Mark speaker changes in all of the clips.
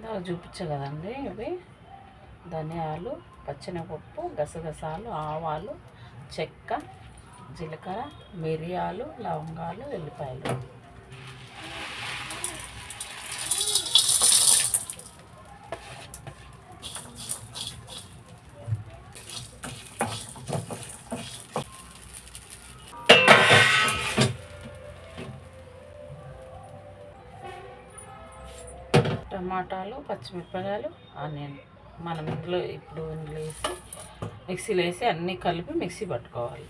Speaker 1: ఇందాక చూపించా కదండి ఇవి. ధనియాలు పచ్చినపప్పు గసగసాలు ఆవాలు చెక్క జీలకర్ర మిరియాలు లవంగాలు వెల్లిపాయలు. టమాటాలు పచ్చిమిరపకాయలు ఆనియన్. మనం ఇందులో ఇప్పుడు ఇందులో వేసి మిక్సీలో వేసి అన్నీ కలిపి మిక్సీ పట్టుకోవాలి.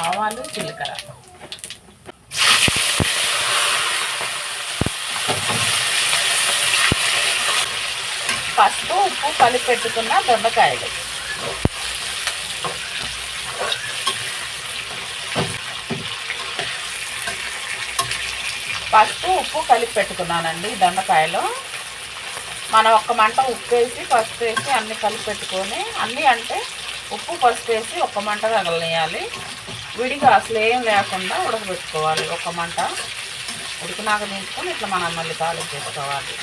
Speaker 1: ఆవాలు జీలకర్ర. పసుపు ఉప్పు కలిపి పెట్టుకున్న దొండకాయలు. పసుపు ఉప్పు కలిపి పెట్టుకున్నానండి దొండకాయలు. మనం ఒక్క మంట ఉప్పు వేసి పసుపు వేసి అన్నీ కలిపి పెట్టుకొని అన్నీ అంటే ఉప్పు పసుపు వేసి ఒక్క మంట తగలనేయాలి విడిగా అసలు ఏం లేకుండా ఉడకబెట్టుకోవాలి ఒక మంట. ఉడికినాక దించుకొని ఇట్లా మనం మళ్ళీ తాళం చేసుకోవాలి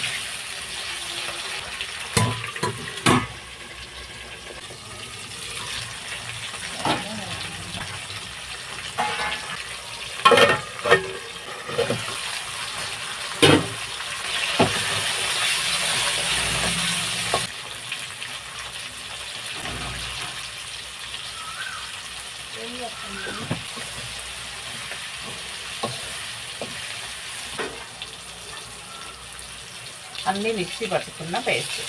Speaker 1: అన్నీ మిక్సీ పట్టుకున్న పేస్ట్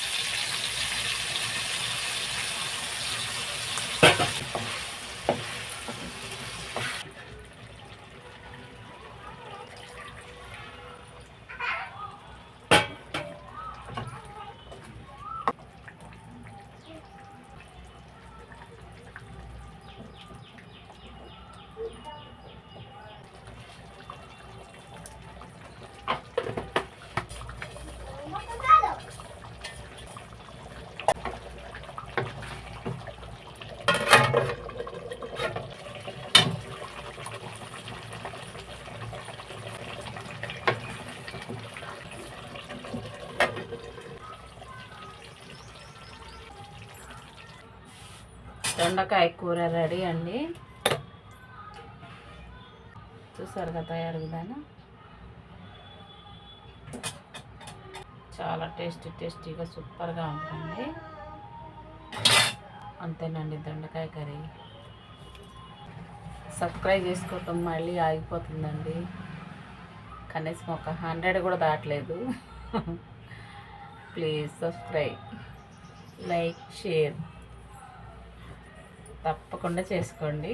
Speaker 1: దొండకాయ కూర రెడీ అండి. చూసారుగా తయారు విధానం? చాలా టేస్టీ టేస్టీగా సూపర్గా ఉంటుంది. అంతేనండి దొండకాయ కర్రీ. సబ్స్క్రైబ్ చేసుకోవటం మళ్ళీ ఆగిపోతుందండి. కనీసం ఒక హండ్రెడ్ కూడా దాటలేదు. Please subscribe like share. తప్పకుండా చేసుకోండి.